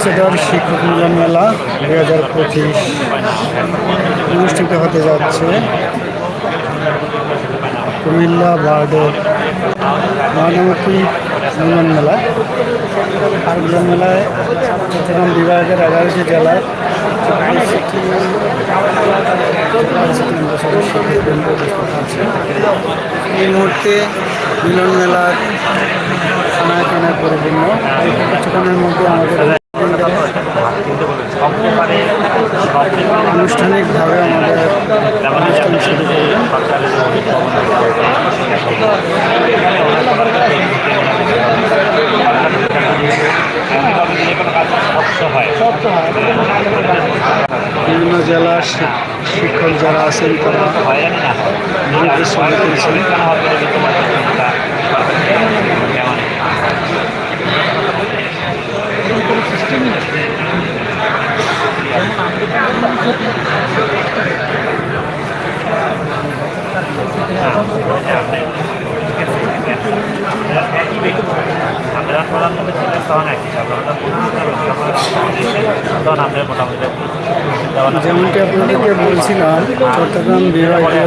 Ambassador শিক্ষক মিলন মেলা দুই হাজার পঁচিশ অনুষ্ঠিত হতে যাচ্ছে। কুমিল্লা বার্ডের মহানমুখী মিলন মেলা। আর মিলন মেলায় চট্টগ্রাম বিভাগের এগারোটি জেলার এই মুহূর্তে মিলন মেলার খানায় খানায় পরিপূর্ণ কিছুক্ষণের মধ্যে আমাদের আনুষ্ঠানিকভাবে আমাদের অনুষ্ঠান শুরু করবেন বিভিন্ন জেলার শিক্ষক যারা আছেন তারা আমাদের ছবি তুলছেন আমরা প্রধান মন্ত্রী ছিলেন তখন একই সাথে তখন আমাদের মোটামুটি যেমনটি আপনাদেরকে বলছিলাম চট্টগ্রাম বিভাগীয়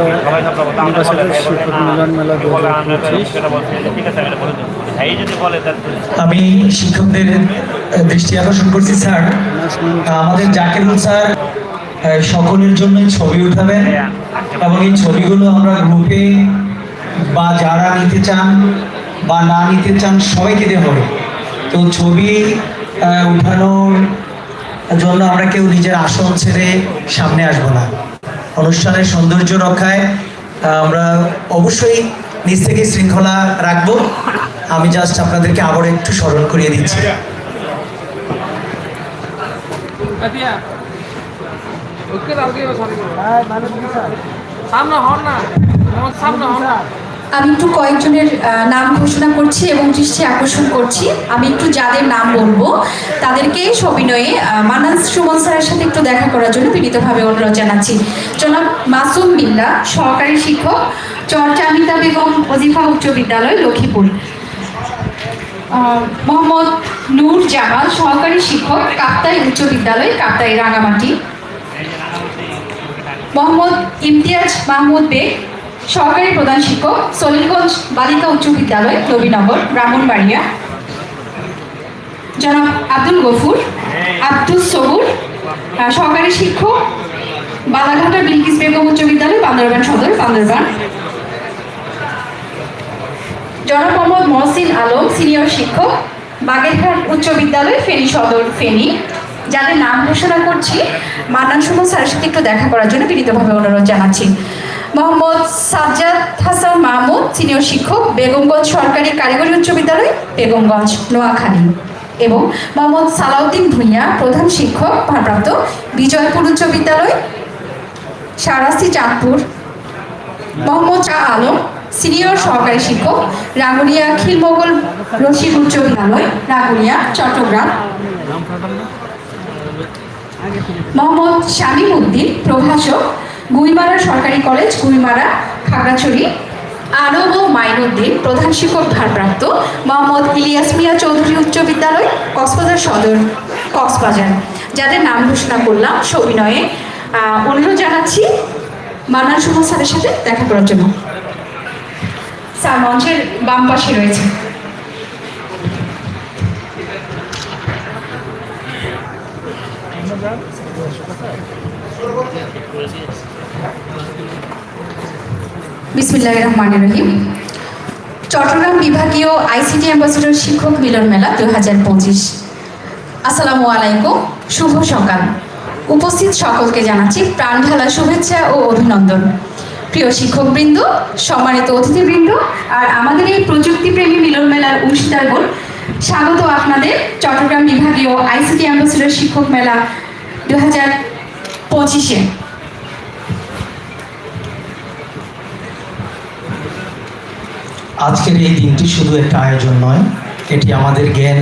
শিক্ষক মিলন মেলা দু আমি শিক্ষকদের দৃষ্টি আকর্ষণ করছি স্যার। আমাদের জাকিরুল স্যার সকলের জন্য ছবি উঠাবেন। এবং এই ছবিগুলো আমরা গ্রুপে বা যারা নিতে চান বা না নিতে চান, সবাইকে দেওয়া হবে। তো ছবি উঠানোর জন্য আমরা কেউ নিজের আসন ছেড়ে সামনে আসব না। অনুষ্ঠানের সৌন্দর্য রক্ষায় আমরা অবশ্যই নিজ থেকে শৃঙ্খলা রাখব। আমি জাস্ট আপনাদেরকে আবার একটু স্মরণ করিয়ে দিচ্ছি। সামনে হন না সামনে হন না। আমি একটু কয়েকজনের নাম ঘোষণা করছি এবং দৃষ্টি আকর্ষণ করছি। আমি একটু যাদের নাম বলব তাদেরকে সবিনয়ে মানান সুমন স্যারের সাথে একটু দেখা করার জন্য বিনীতভাবে অনুরোধ জানাচ্ছি। জনাব মাসুম বিল্লা সহকারী শিক্ষক চর্চা চরচামিতা বেগম ওজিফা উচ্চ বিদ্যালয় লক্ষ্মীপুর। আহ, মোহাম্মদ নূর জামাল সহকারী শিক্ষক কাপ্তাই উচ্চ বিদ্যালয় কাপ্তাই রাঙামাটি। মোহাম্মদ ইমতিয়াজ মাহমুদ বেগ সহকারী প্রধান শিক্ষক সলিলগঞ্জ বালিকা উচ্চ বিদ্যালয় নবীনগর ব্রাহ্মণবাড়িয়া। জনাব আব্দুল গফুর আব্দুল সবুর আহ, সহকারী শিক্ষক বালাঘাটা বিলকিস বেগম উচ্চ বিদ্যালয় বান্দরবান সদর বান্দরবান। জনাব মোহাম্মদ মহসিন আলম সিনিয়র শিক্ষক বাগেরহাট উচ্চ বিদ্যালয় ফেনী সদর ফেনী। যাদের নাম ঘোষণা করছি, মান্নান সুমন স্যারের সাথে একটু দেখা করার জন্য বিনীতভাবে অনুরোধ জানাচ্ছি। মোহাম্মদ সাজ্জাদ হাসান মাহমুদ, সিনিয়র শিক্ষক, বেগমগঞ্জ সরকারি কারিগরি উচ্চ বিদ্যালয়, বেগমগঞ্জ, নোয়াখালী এবং মোহাম্মদ সালাউদ্দিন ভূঁইয়া, প্রধান শিক্ষক, ভারপ্রাপ্ত বিজয়পুর উচ্চ বিদ্যালয়, সারাসি চাঁদপুর। মোহাম্মদ শাহ আলম, সিনিয়র সহকারী শিক্ষক, রাঙ্গুনিয়া খিলমোগল রশিদ উচ্চ বিদ্যালয়, রাঙ্গুনিয়া, চট্টগ্রাম। মোহাম্মদ শামীম উদ্দিন প্রভাষক, গুইমারা সরকারি কলেজ, গুইমারা, খাগড়াছড়ি। আনব মাইনুদ্দিন, প্রধান শিক্ষক ভারপ্রাপ্ত, মোহাম্মদ ইলিয়াস মিয়া চৌধুরী উচ্চ বিদ্যালয়, কক্সবাজার সদর, কক্সবাজার। যাদের নাম ঘোষণা করলাম সবিনয়ে অনুরোধ জানাচ্ছি সুমন স্যারের সাথে দেখা করার জন্য। স্যার, মঞ্চের বাম পাশে রয়েছে। চট্টগ্রাম বিভাগীয় আইসিটি অ্যাম্বাসেডর শিক্ষক মিলন মেলা দু হাজার পঁচিশ। আসসালামু আলাইকুম, শুভ সকাল। উপস্থিত সকলকে জানাচ্ছি প্রাণ ঢালা শুভেচ্ছা ও অভিনন্দন। প্রিয় শিক্ষকবৃন্দ, সম্মানিত অতিথিবৃন্দ, আর আমাদের এই প্রযুক্তিপ্রেমী মিলন মেলার অংশীদারগণ স্বাগত আপনাদের চট্টগ্রাম বিভাগীয় আইসিটি অ্যাম্বাসেডর শিক্ষক মেলা দু হাজার পঁচিশে। আজকের এই দিনটি শুধু একটা আয়োজন নয় এটি আমাদের জ্ঞান